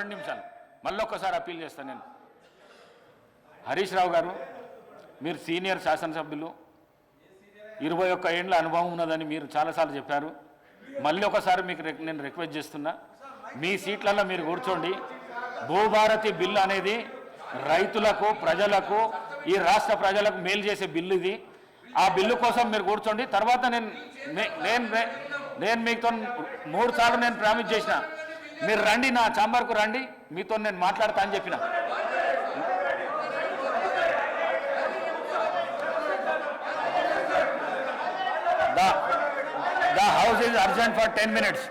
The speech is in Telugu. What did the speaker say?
రెండు నిమిషాలు. మళ్ళీ ఒక్కసారి అప్పీల్ చేస్తాను నేను. హరీష్ రావు గారు మీరు సీనియర్ శాసనసభ్యులు. ఇరవై ఒక్క ఏండ్ల అనుభవం ఉన్నదని మీరు చాలాసార్లు చెప్పారు. మళ్ళీ ఒకసారి మీకు నేను రిక్వెస్ట్ చేస్తున్నా. మీ సీట్లలో మీరు కూర్చోండి. భూభారతి బిల్లు అనేది రైతులకు ప్రజలకు ఈ రాష్ట్ర ప్రజలకు మేలు చేసే బిల్లు ఇది. ఆ బిల్లు కోసం మీరు కూర్చోండి. తర్వాత నేను నే- నేను నేను మీతో మూడు సార్లు నేను ప్రామిస్ చేసిన. మీరు రండి నా ఛాంబర్కు రండి. మీతో నేను మాట్లాడతా అని చెప్పిన. The house is urgent for ten minutes